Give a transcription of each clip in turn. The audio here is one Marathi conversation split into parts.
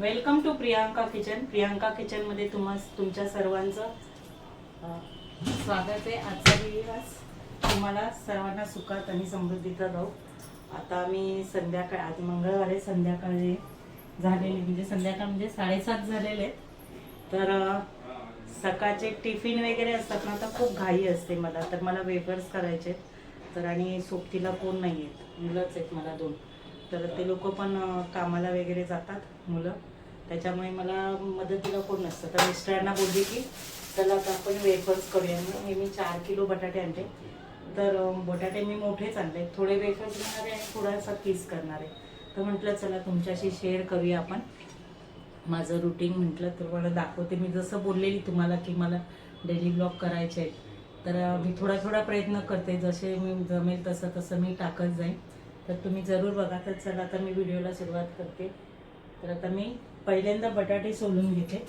Welcome to Priyanka kitchen. Priyanka किचनमध्ये तुम्हा तुमच्या सर्वांचं स्वागत आहे. आजचा दिवस तुम्हाला सर्वांना सुखात आणि समृद्धीचा जाऊ. आता मी संध्याकाळ आज मंगळवार आहे. संध्याकाळी झालेली म्हणजे संध्याकाळ म्हणजे साडेसात झालेले आहेत. तर सकाळचे टिफिन वगैरे असतात ना तर खूप घाई असते मला. तर मला वेफर्स करायचे आहेत. तर आणि सोबतीला कोण नाही आहेत मुलंच आहेत मला दोन. तर ते लोक पण कामाला वगैरे जातात मुलं. त्याच्यामुळे मला मदतीला कोण नसतं. तर मिस्टरांना बोलली की चला आता आपण वेफर्स करूया. मग हे मी चार किलो बटाटे आणले. तर बटाटे मी मोठेच आणले. थोडे वेफर्स घेणार आहे आणि थोडासा पीस करणार आहे. तर म्हटलं चला तुमच्याशी शेअर करूया आपण. माझं रुटीन म्हटलं तर मला दाखवते. मी जसं बोललेली तुम्हाला की मला डेली ब्लॉग करायचे आहेत. तर मी थोडा थोडा प्रयत्न करते. जसे मी जमेल तसं तसं मी टाकत जाईन. तर तुम्ही जरूर बघा तर चला आता मी व्हिडिओला सुरुवात करते. तर आता मी पहिल्यांदा बटाटे सोलून घेते.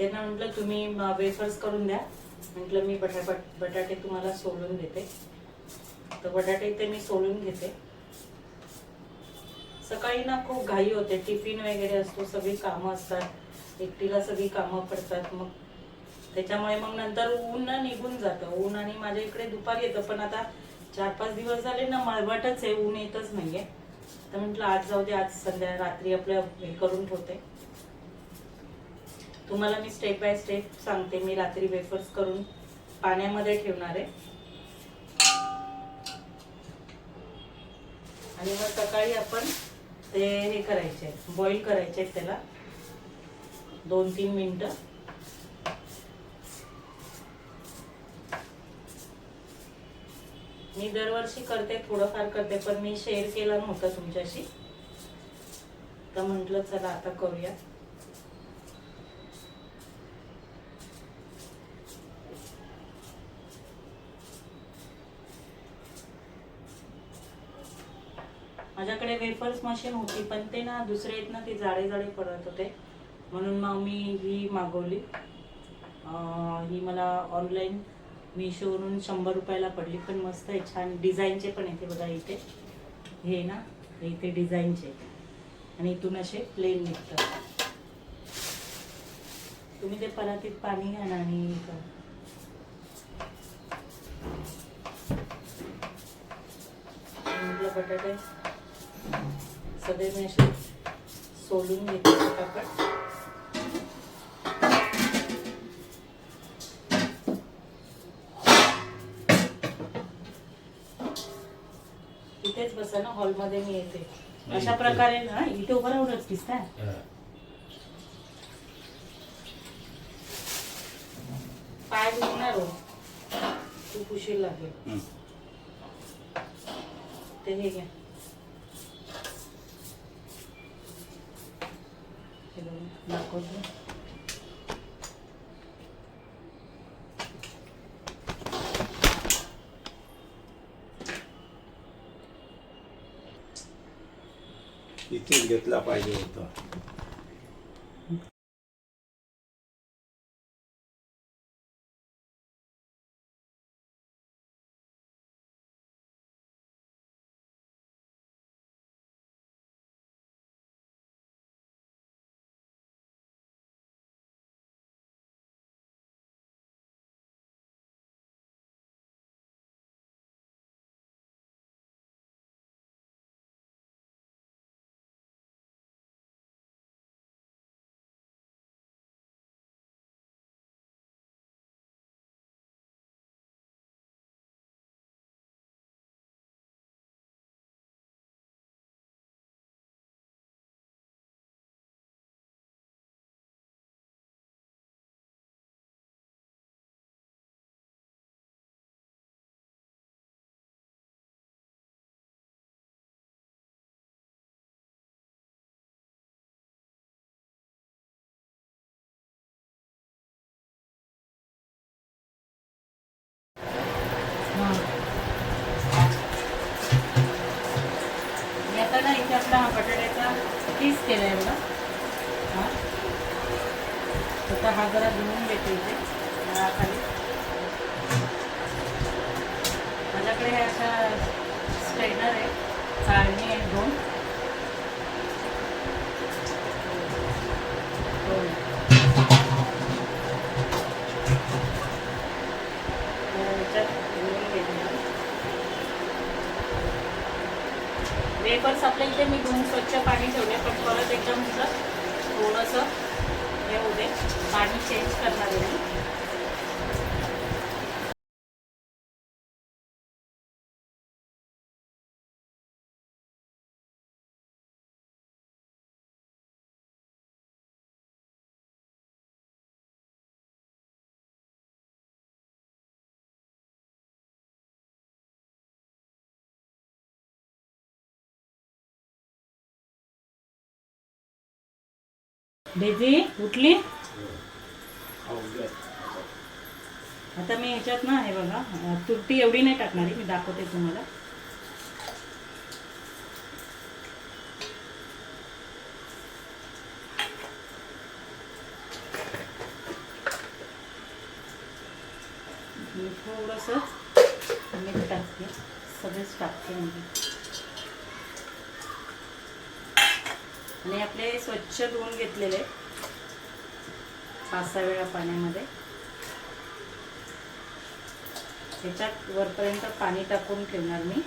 त्यांना म्हटलं तुम्ही वेफर्स करून द्या. म्हटलं मी बटा बट- बटाटे तुम्हाला सोलून देते. तर बटाटे ते मी सोलून घेते. सकाळी ना खूप घाई होते. टिफिन वगैरे असतो सगळी कामं असतात. एकटीला सगळी कामं पडतात. मग त्याच्यामुळे मग नंतर ऊन ना निघून जातं. ऊन आणि माझ्या इकडे दुपारी येतं. पण आता चार पाच दिवस झाले ना मळवटच आहे. ऊन येतच नाहीये. तर म्हटलं आज जाऊ दे. आज संध्या रात्री आपलं हे करून ठेवते. तुम्हाला मी स्टेप बाय स्टेप सांगते. मी रात्री वेफर्स करून पाण्यामध्ये ठेवणार आहे. आणि मग सकाळी आपण ते हे करायचे बॉईल करायचे त्याला. दोन तीन मिनटं. मी दरवर्षी करते थोडंफार करते पण मी शेअर केलं नव्हतं तुमच्याशी. तर म्हटलं चला आता करूया. माझ्याकडे वेफर्स मशीन होती पण ते ना दुसरे आहेत ना ते जाडे जाडे पडत होते. म्हणून मग मी ही मागवली. ही मला ऑनलाईन मिशोवरून शंभर रुपयाला पडली. पण मस्त आहे छान. डिझाईनचे पण येते बघा इथे. हे ना हे इथे डिझाईनचे आणि इथून असे प्लेन निघतात. तुम्ही ते परातीत पाणी घ्या ना आणि म्हटलं बटाटे सगळे मी असे सोलून घेते पटापट. इथेच बसा ना हॉलमध्ये मी येते. अशा प्रकारे ना इथे उभं राहूनच दिसता पाय दुखणार हो. खूप उशीर लागेल. ते हे घ्या हे बघा, दाखवते इथेच घेतला पाहिजे होता. आपला हा बटाट्याचा पीस केला आहे बघा. हा. आता हा जरा धुवून घेते इथे खाली माझ्याकडे ह्या अशा स्ट्रेनर आहे चाळणी वेपर्स आपल्या इथे मी धुवून स्वच्छ पाणी ठेवले पण परत एकदम थोडंसं हे होऊ दे. पाणी चेंज करणार आहे भेजी उठली. आता मी ह्याच्यात ना हे बघा तुरटी एवढी नाही टाकणारी मी दाखवते तुम्हाला. मी थोडंसं मीठ टाकते सगळेच टाकते म्हणजे. आणि आपले स्वच्छ धुवून घेतलेले पाच सहा वेळा पाण्यामध्ये. त्याच्यात वरपर्यंत पाणी टाकून ठेवणार मी.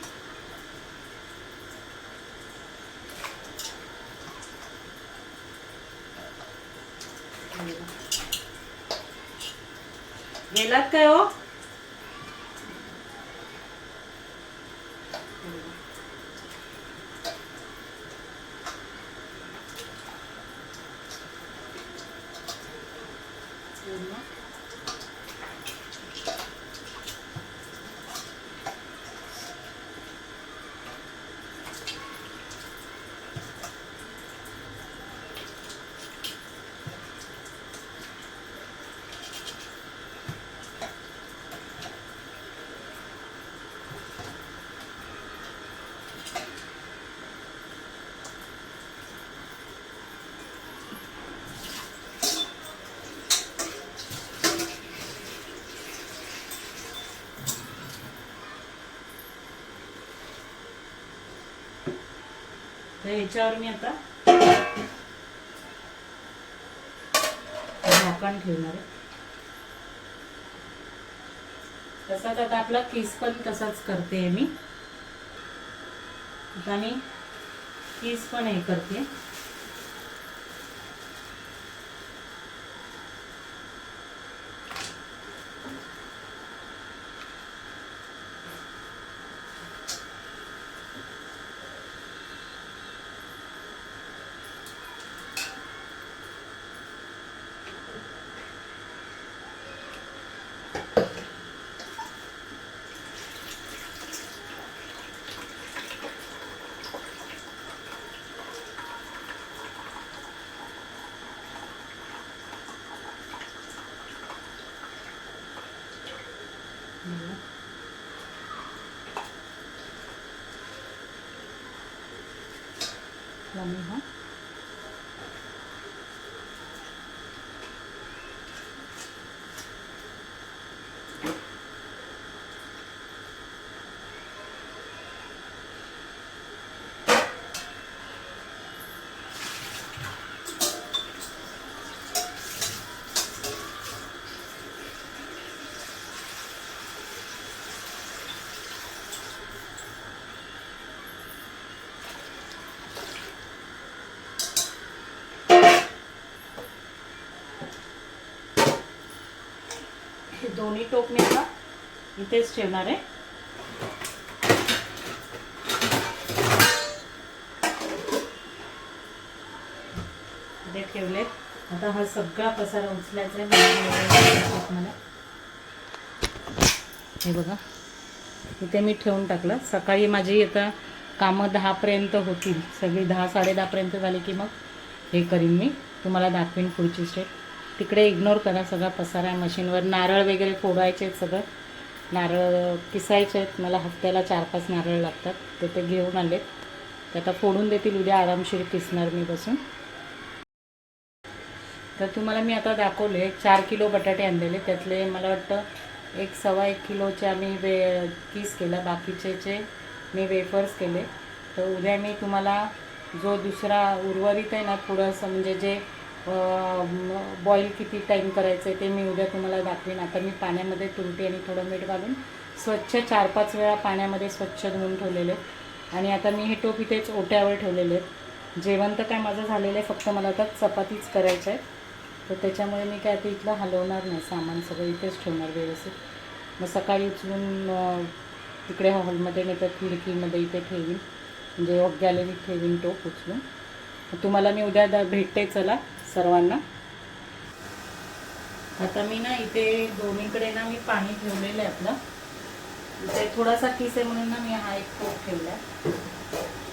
गेलात काय हो? तर ह्याच्यावर मी आता झाकण ठेवणार आहे. तसाच आता आपला किस पण तसाच करते मी. आता मी किस पण हे करते कमी हा हे दोन्ही टोप मी आता इथेच ठेवणार आहे. ते ठेवलेत. आता हा सगळा पसारा उचलायचा आहे म्हणजे मला हे बघा इथे मी ठेवून टाकलं. सकाळी माझी आता कामं दहापर्यंत होतील. सगळी दहा साडेदहापर्यंत झाली की मग हे करीन मी. तुम्हाला दाखवीन पुढची स्टेप तिकडे इग्नोर करा सगळा पसारा मशीनवर. नारळ वगैरे फोडायचे आहेत सगळं. नारळ किसायचे आहेत. मला हफ्त्याला चार पाच नारळ लागतात. तर ते घेऊन आले. तर आता फोडून देतील. उद्या आरामशीर किसणार मी बसून. तर तुम्हाला मी आता दाखवले. चार किलो बटाटे आणलेले. त्यातले मला वाटतं एक सव्वा एक किलोचे आम्ही वे किस केला. बाकीचे मी वेफर्स केले. तर उद्या मी तुम्हाला जो दुसरा उर्वरित आहे ना थोडंसं म्हणजे जे बॉईल किती टाईम करायचं आहे ते मी उद्या तुम्हाला दाखवेन. आता मी पाण्यामध्ये तुमटी आणि थोडं मीठ घालून स्वच्छ चार पाच वेळा पाण्यामध्ये स्वच्छ धुवून ठेवलेले. आणि आता मी हे टोप इथेच ओट्यावर ठेवलेले. आहेत जेवण तर काय माझं झालेलं आहे फक्त मला आता चपातीच करायचं आहेत तर त्याच्यामुळे मी काय आता इथलं हलवणार नाही सामान सगळं इथेच ठेवणार व्यवस्थित. मग सकाळी उचलून तिकडे हॉलमध्ये नाही तर खिडकीमध्ये इथे ठेवीन. म्हणजे गॅलरीत ठेवीन टोप उचलून. तुम्हाला मी उद्या द- भेटते चला. सर्वांना. आता मी ना इथे दोन्हीकडे ना मी पाणी ठेवलेलं आहे आपलं. इथे थोडासा किस आहे म्हणून ना मी हा एक कोप ठेवला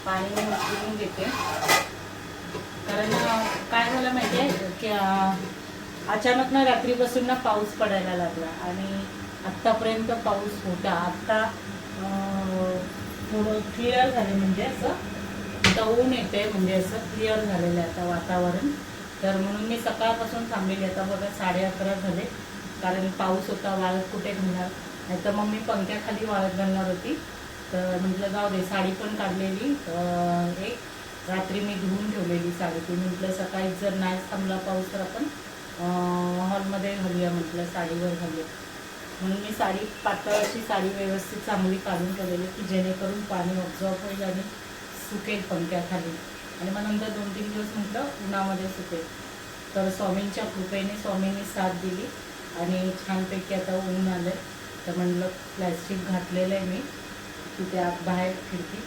पाणी मी उचलून घेते. कारण काय झालं माहिती आहे की अचानक ना रात्रीपासून ना पाऊस पडायला लागला आणि आत्तापर्यंत पाऊस होता. आत्ता थोडं क्लिअर झाले म्हणजे असं. आता ऊन येते म्हणजे असं क्लिअर झालेलं आहे आता वातावरण. तर म्हणून मी सकाळपासून थांबलेली आता बघा साडे अकरा झाले. कारण पाऊस होता वाळत कुठे घालणार? नाही तर मग मी पंख्याखाली वाळत घालणार होती. तर म्हटलं जाऊ दे साडी पण काढलेली एक. रात्री मी धुवून ठेवलेली साडी ती म्हटलं सकाळी जर नाही थांबला पाऊस तर आपण हॉलमध्ये घालूया म्हटलं साडीवर घालूया. म्हणून मी साडी पातळ अशी साडी व्यवस्थित चांगली काढून ठेवलेली की जेणेकरून पाणी ऑब्झॉर्ब होईल आणि सुकेल पंख्याखाली. आणि मग नंतर दोन तीन दिवस म्हटलं उन्हामध्ये सुकेल तर स्वामींच्या कृपेने स्वामींनी साथ दिली आणि छानपैकी आता ऊन आलं तर म्हणलं प्लॅस्टिक घातलेलं आहे मी. तिथे आत बाहेर खिडकी.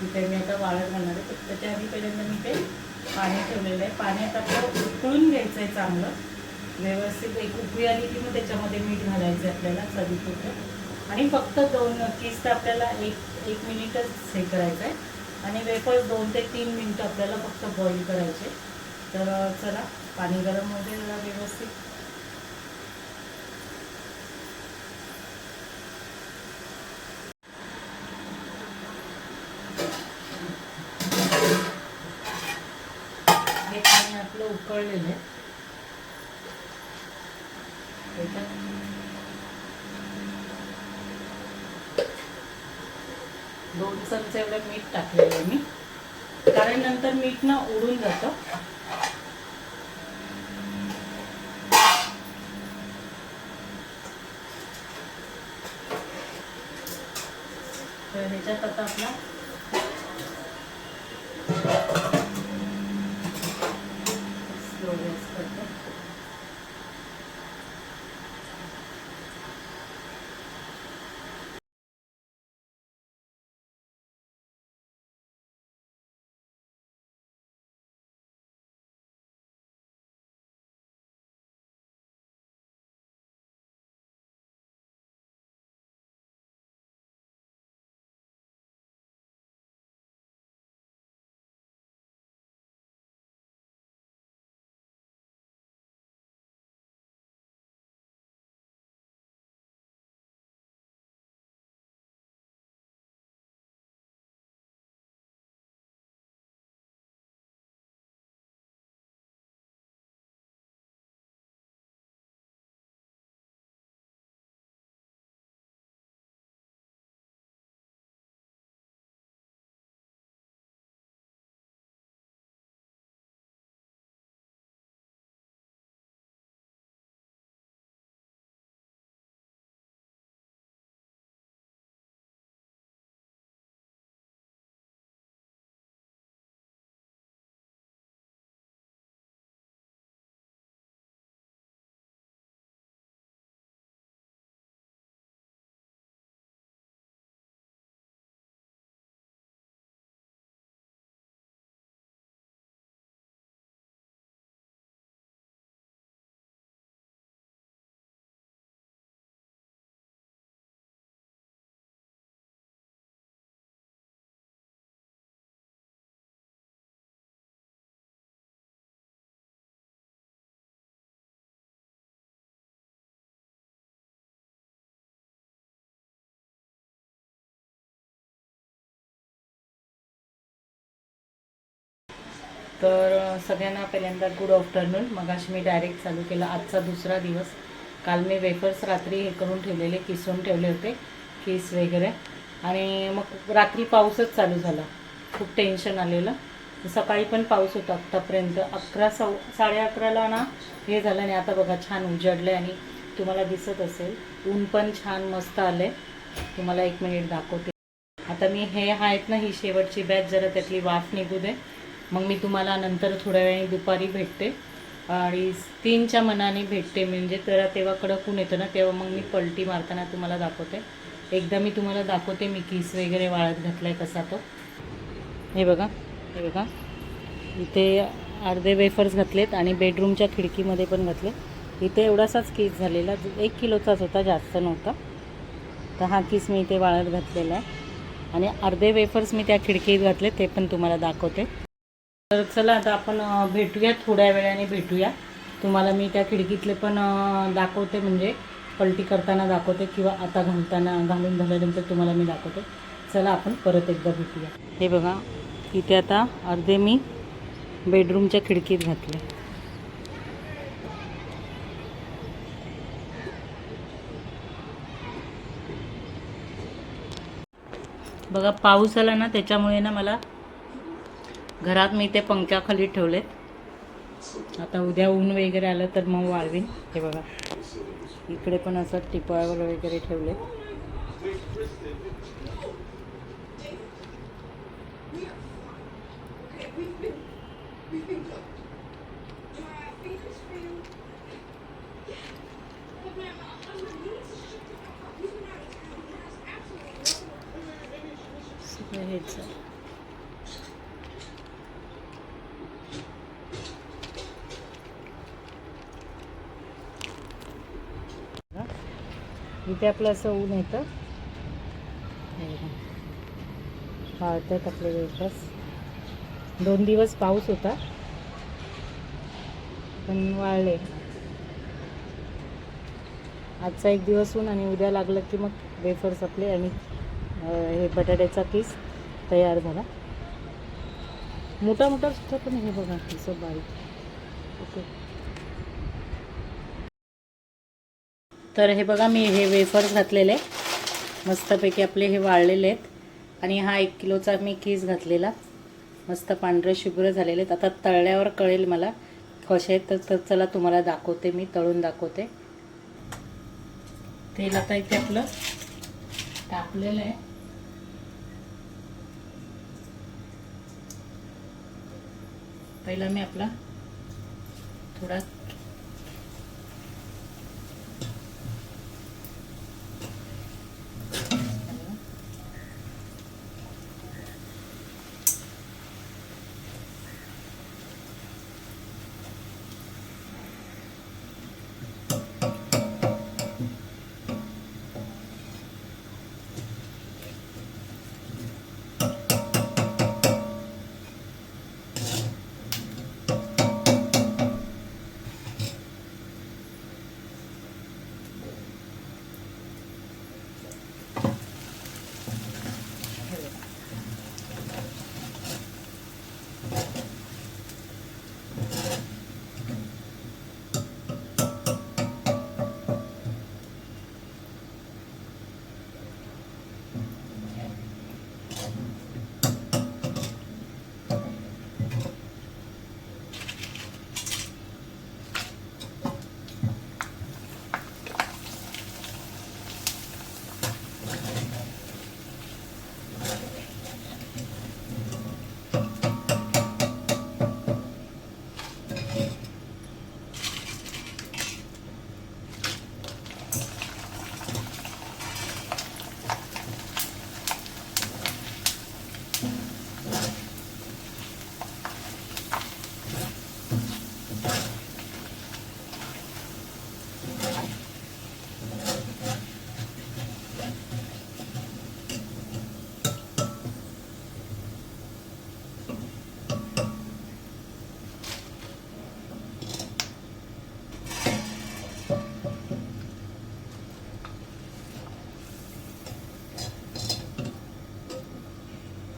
तिथे मी आता वाळत घालणार आहे. तर त्याच्या आधी पहिल्यांदा मी ते पाणी ठेवलेलं आहे. पाणी आपलं उकळून घ्यायचं आहे चांगलं. व्यवस्थित एक उकळी आली की मग त्याच्यामध्ये मीठ घालायचं आहे आपल्याला चवीपुरतं. आणि फक्त दोन किस्त आपल्याला एक एक मिनिटच हे करायचं आहे. आणि वेफर्स दोन ते तीन मिनटं आपल्याला फक्त बॉईल करायचे. तर चला पाणी गरम होते जरा व्यवस्थित. हे पाणी आपलं उकळलेलं आहे त्याच्यात दोन चमचे एवढं मीठ टाकलेलं आहे मी. कारण नंतर मीठ ना उडून जातं. तर ह्याच्यात आता आपला तर सगळ्यांना पहिल्यांदा गुड आफ्टरनून मगाशी मी डायरेक्ट चालू केला. आजचा दुसरा दिवस. काल मी वेफर्स रात्री हे करून ठेवलेले किसून ठेवले होते किस वगैरे. आणि मग रात्री पाऊसच चालू झाला. खूप टेन्शन आलेलं. सकाळी पण पाऊस होता आत्तापर्यंत. अकरा सव साडे अकराला ना हे झालं आणि आता बघा छान उजडलं आणि तुम्हाला दिसत असेल. ऊन पण छान मस्त आले तुम्हाला एक मिनिट दाखवते. आता मी हे आहेत ना ही शेवटची बॅच जरा त्यातली वाफ निघू दे. मग मी तुम्हाला नंतर थोड्या वेळाने दुपारी भेटते. आणि तीनच्या मनाने भेटते म्हणजे तर तेव्हा कडकून येतं ना तेव्हा मग मी पलटी मारताना तुम्हाला दाखवते. एकदा मी तुम्हाला दाखवते मी किस वगैरे वाळत घातला आहे कसा तो. हे बघा हे बघा. इथे अर्धे वेफर्स घातलेत आणि बेडरूमच्या खिडकीमध्ये पण घातले इथे एवढासाच केस झालेला एक किलोचाच होता जास्त नव्हता. तर हा किस मी इथे वाळत घातलेला आहे. आणि अर्धे वेफर्स मी त्या खिडकीत घातले ते पण तुम्हाला दाखवते. तर चला आता आपण भेटूया थोड्या वेळाने भेटूया. तुम्हाला मी त्या खिडकीतले पण दाखवते म्हणजे पलटी करताना दाखवते किंवा आता घालताना घालून झाल्यानंतर तुम्हाला मी दाखवते. चला आपण परत एकदा भेटूया. हे बघा इथे आता अर्धे मी बेडरूमच्या खिडकीत घातले. बघा पाऊस आला ना त्याच्यामुळे ना मला घरात मी ते पंख्याखाली ठेवलेत. आता उद्या ऊन वगैरे आलं तर मग वाळवीन. हे बघा. इकडे पण असं टिपाळवर वगैरे ठेवले सगळं हेच आहे. इथे आपलं असं ऊन येतं. हे. वाळतात आपले वेफर्स दोन दिवस पाऊस होता. पण वाळले. आजचा एक दिवस ऊन आणि उद्या लागलं की मग वेफर्स आपले आणि हे बटाट्याचा किस तयार झाला. मोठा मोठा सुद्धा पण हे बघा असं बारीक. ओके. तर हे बघा मी हे वेफर्स घातलेले मस्तपैकी आपले हे वाळलेले आहेत. आणि हा एक किलोचा मी किस घातलेला. मस्त पांढरे शुभ्र झालेले आहेत. आता तळल्यावर कळेल मला. कसे आहेत तर- तर चला तुम्हाला दाखवते मी तळून दाखवते. तेल आता इथे आपलं टाकलेलं आहे. पहिला मी आपला थोडा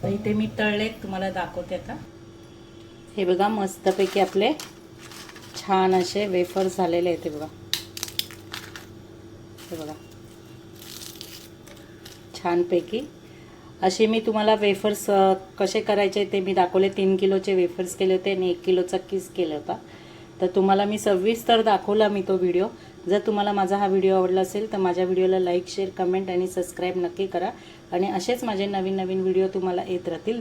तर इथे मी तळले तुम्हाला दाखवते आता. हे बघा मस्तपैकी आपले छान असे वेफर्स झालेले आहेत हे बघा. हे बघा. छानपैकी. असे मी तुम्हाला वेफर्स कसे करायचे ते मी दाखवले. तीन किलोचे वेफर्स केले होते आणि एक किलोचा किस केला होता. तर तुम्हाला मी सविस्तर दाखवला मी तो व्हिडिओ जर तुम्हाला माझा हा व्हिडिओ आवडला असेल तर माझ्या व्हिडिओला लाईक शेअर कमेंट आणि सबस्क्राईब नक्की करा. आणि असेच माझे नवीन नवीन व्हिडिओ तुम्हाला येत राहतील.